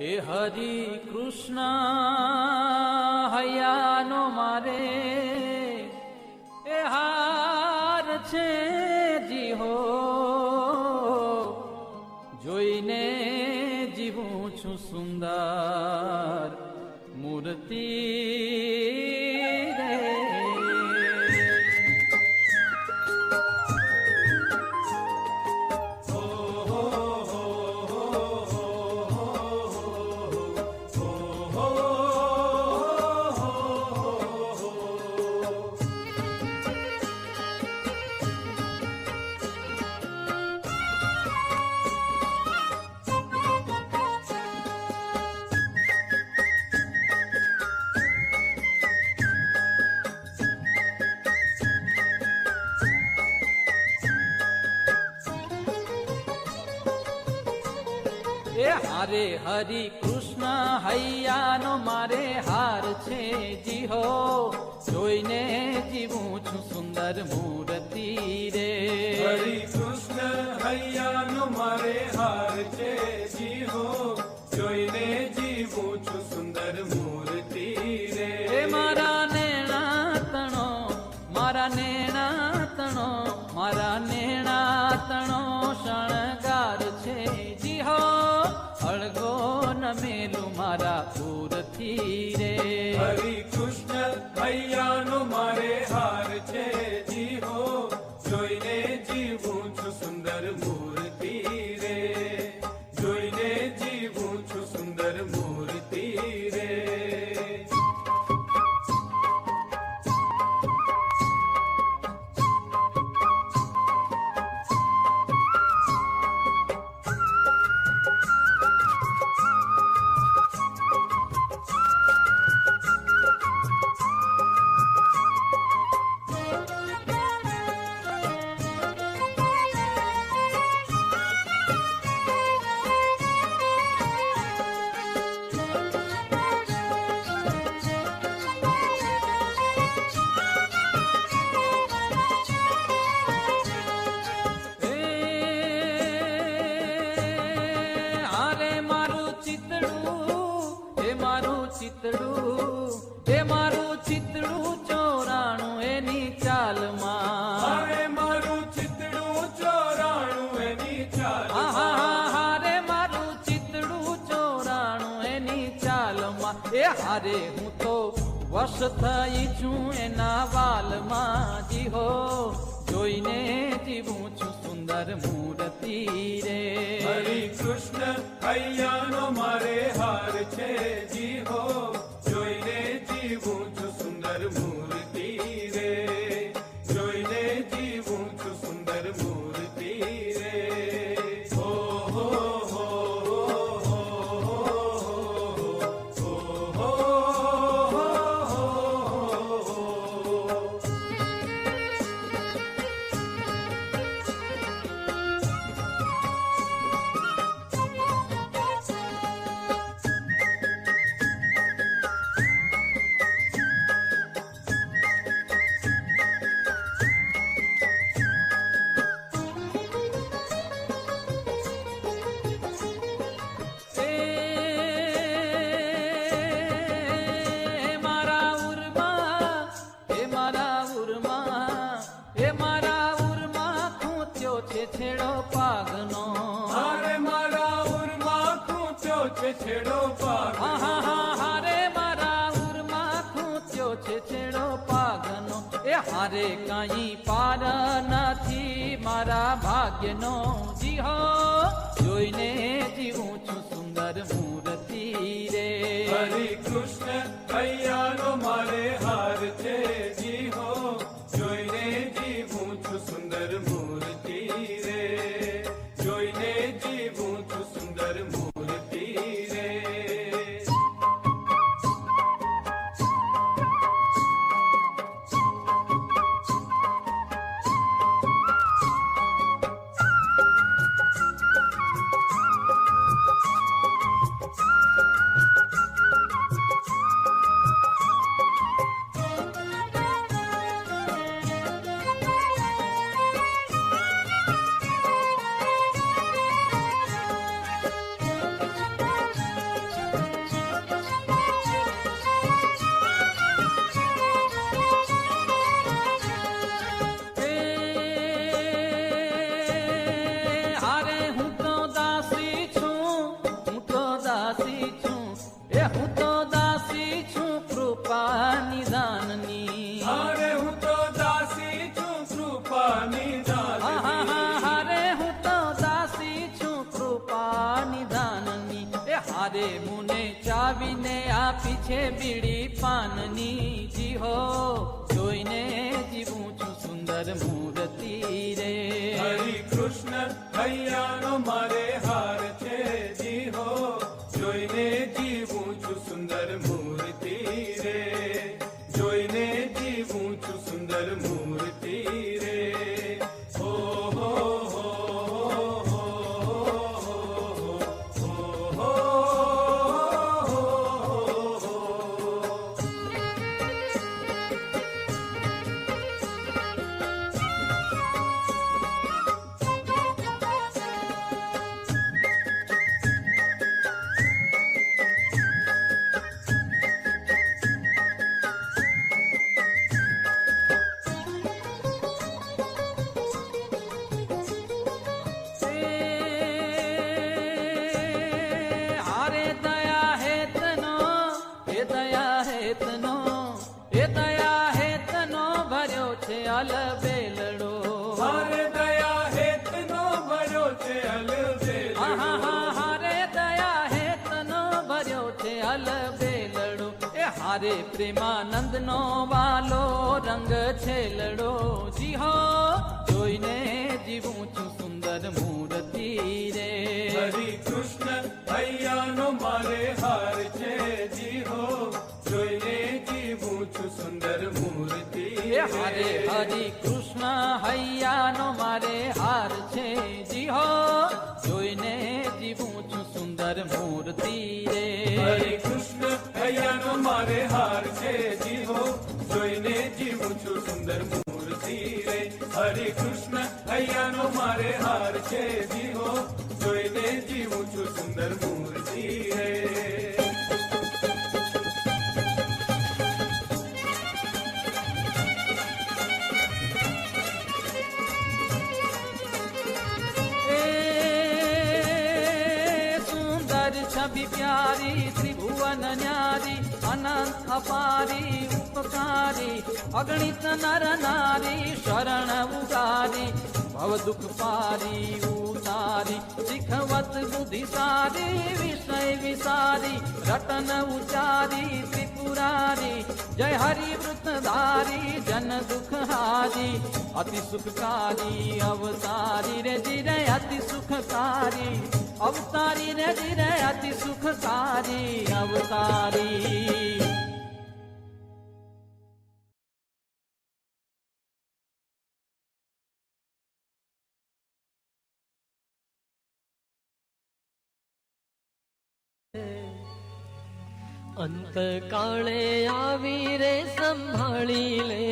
એ હરિ કૃષ્ણ, હૈયાનો મારે. એ હાર છે જી હો જોઈને જીવું છું સુંદર મૂર્તિ. હારે હરિ કૃષ્ણ હૈયાનો મારે હાર છે જીહો જોઈને જીવું છું સુંદર મૂર્તિ રે. થઈ છું એના વાલમાં જી હો. જોઈને જીવું છું સુંદર મૂર્તિ રે. હરિ કૃષ્ણ હૈયાનો મારે હાર છે જીવો એ કઈ પાર નથી, મારા ભાગ્યનો જીહો. જોઈને જીવું છું સુંદર મૂર્તિ રે. હરે કૃષ્ણ, કૈયાનો મારે હાર છે, જીહો. જોઈને જીવું છું સુંદર મૂર્તિ હરિ કૃષ્ણ હૈયાનો મારે હાર પ્રેમાનંદ નો વાલો રંગ છે લડો. જી હો જોઈને જીવું છું સુંદર મૂર્તિ રે. હરિ કૃષ્ણ હૈયાનો મારે હાર છે. જી હો જોઈને જીવું છું સુંદર મૂર્તિ હરે હારે હરિ કૃષ્ણ હૈયાનો મારે હાર છે. જી હો જોઈને જીવું છું સુંદર મૂર્તિ રે. હરે કૃષ્ણ હૈયાનો મારે હાર છે જી હો જોઈને જીવું છું સુંદર મૂર્તિ રે હરે કૃષ્ણ હૈયાનો મારે હાર છે જી હો જોઈને જીવું છું સુંદર મૂર્તિ રે એ સુંદર साधना अपारी उपकारी अगणित नर नारी शरण उदारी भव दुख पारी उतारी शिखवत बुद्धि सारी विषय विसारी रटन उचारी त्रिपुरारी जय हरि वृतधारी जन दुखहारी अति सुखकारी अवतारी रे जिरे अति सुखकारी। અવતારી ને જીરે અતિ સુખકારી અવતારી. અંત અંતકાળે આવી રે સંભાળી લેજો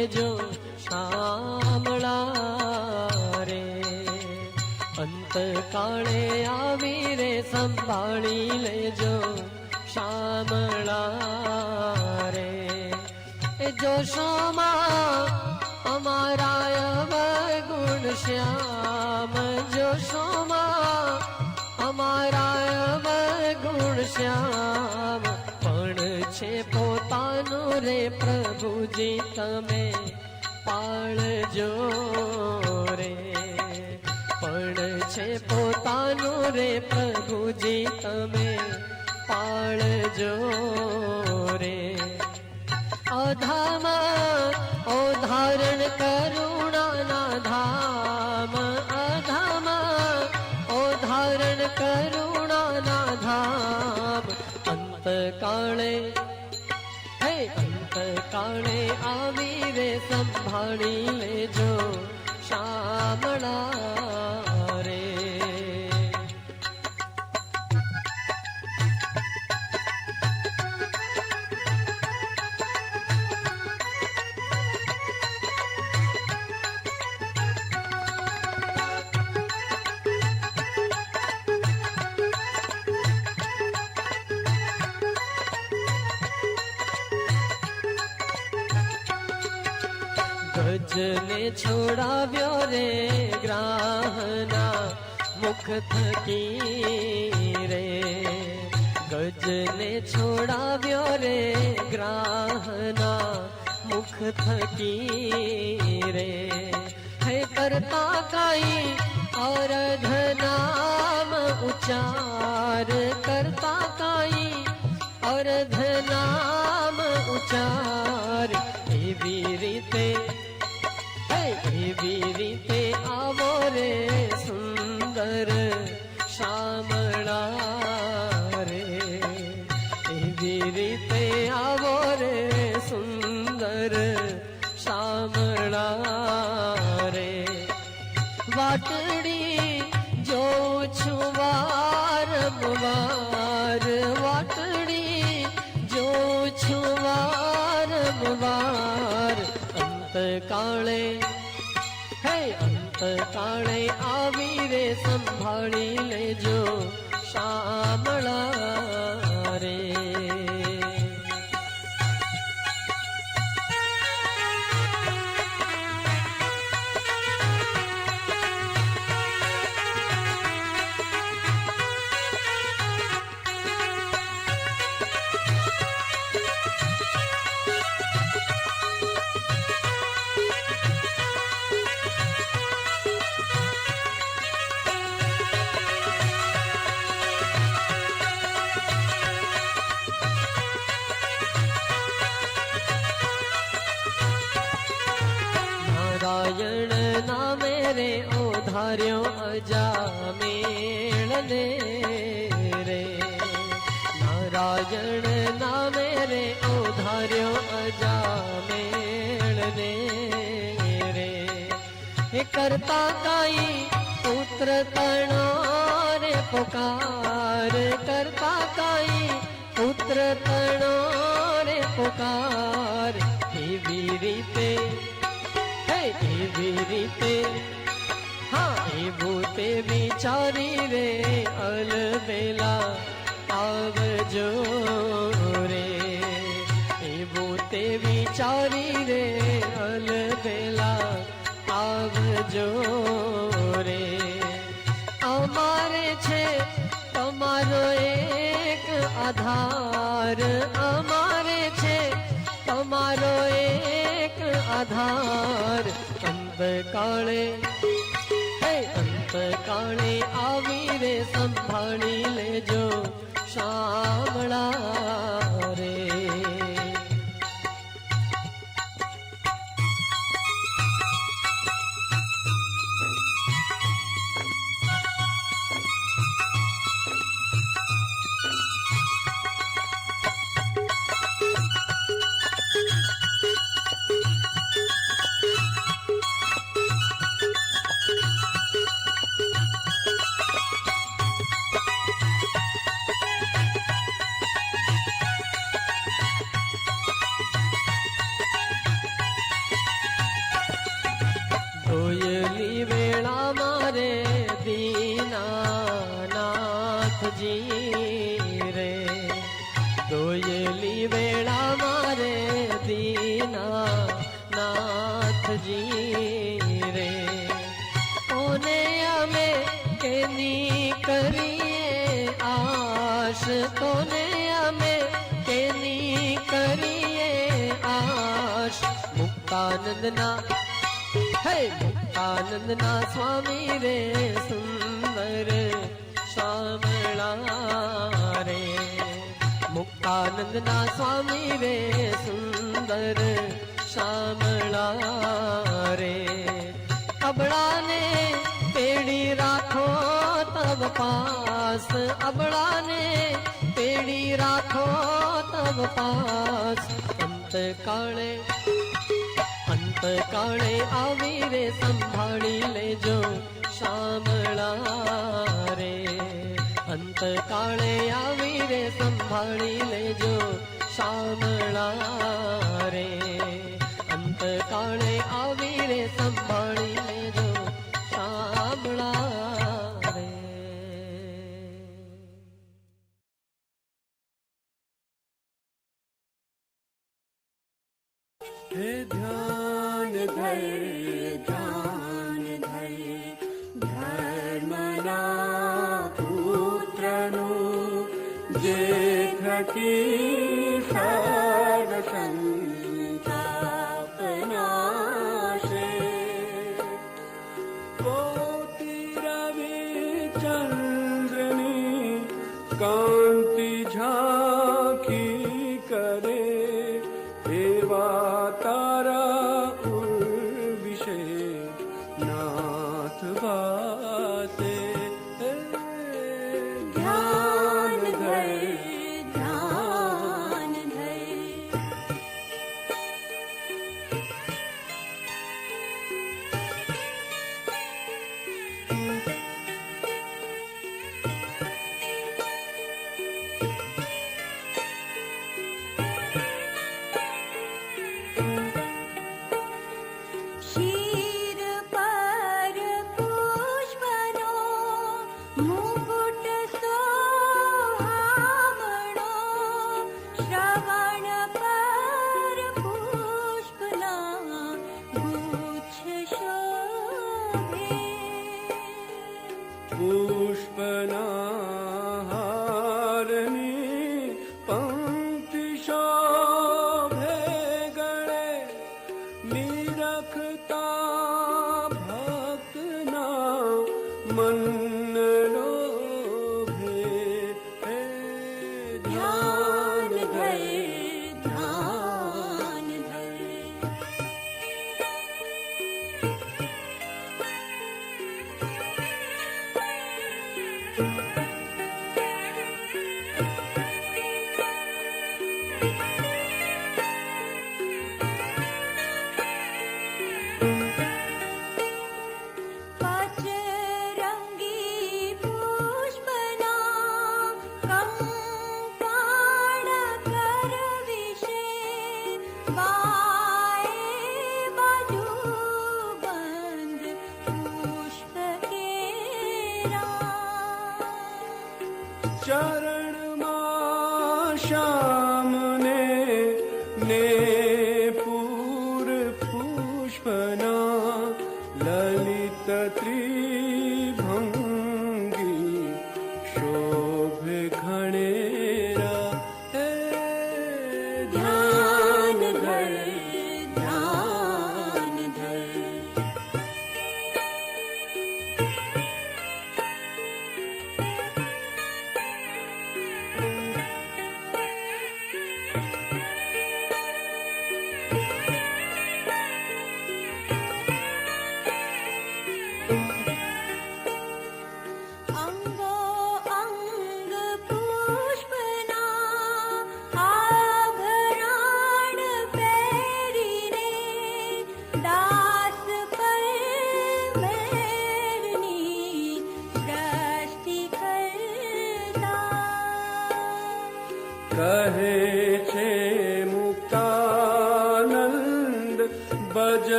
અંતકાળે આવી રે, સંભાળી લેજો શામળા રે. એ જોશોમાં અમારા અવગુણ શ્યામ જોશોમાં અમારા ગુણ શ્યામ, પણ છે પોતાનું રે પ્રભુજી, તમે પાળજો. છે પોતાનું રે પ્રભુજી, તમે પાળજો રે. અધામ ઓધારણ ધારણ કરુણાના ધામ, અધામ ઓધારણ ધારણ કરુણાના ધામ. અંતકાળે, હે અંતકાળે આવી રે સંભાળી લેજો, શામળા. ગજને છોડાવ્યો રે ગ્રાહના મુખ થકી રે ગજને છોડાવ્યો રે ગ્રાહના મુખ થકી રે હે કરતા કાઈ અરધ નામ ઉચ્ચાર પાર કરતા કાઈ અર્ધ નામ ઉચાર એવી રીતે હે એવી રીતે આવો રે સુંદર શામળા સંભાળી નારાયણ નામે રે, ઓધાર્યો અજામેળને રે. હે કરતા કાઈ પુત્ર તણો રે, પુકાર કરતા કાઈ પુત્ર તણો રે, પુકાર. એવી રીતે, હે, એવી રીતે, હા, એવું તે વિચારી રે અલબેલા. આવજો રે. એવું તે વિચારી રે અલબેલા આવજો રે. અમારે છે તમારો એક આધાર. અમારે છે તમારો એક આધાર. અંતકાળે હે અંતકાળે આવી રે, સંભાળી લેજો. શામળા કેની કરીએ આશ કોને અમે કેની કરીએ આશ મુક્તાનંદના હે મુક્તાનંદના સ્વામી રે સુંદર શામળા રે મુક્તાનંદના સ્વામી રે સુંદર શામળા રે અબળાને પેડી રાખો તબ પાસ અબળાને. પેડી રાખો તબ પાસ. અંતકાળે અંતકાળે આવી રે, સંભાળી લેજો શામળા રે. અંતકાળે આવી રે, સંભાળી લેજો શામળા રે. અંતકાળે આવી રે, સંભાળી ध्यान धर ध्यान भर धर्म पुत्रनु पुष्पना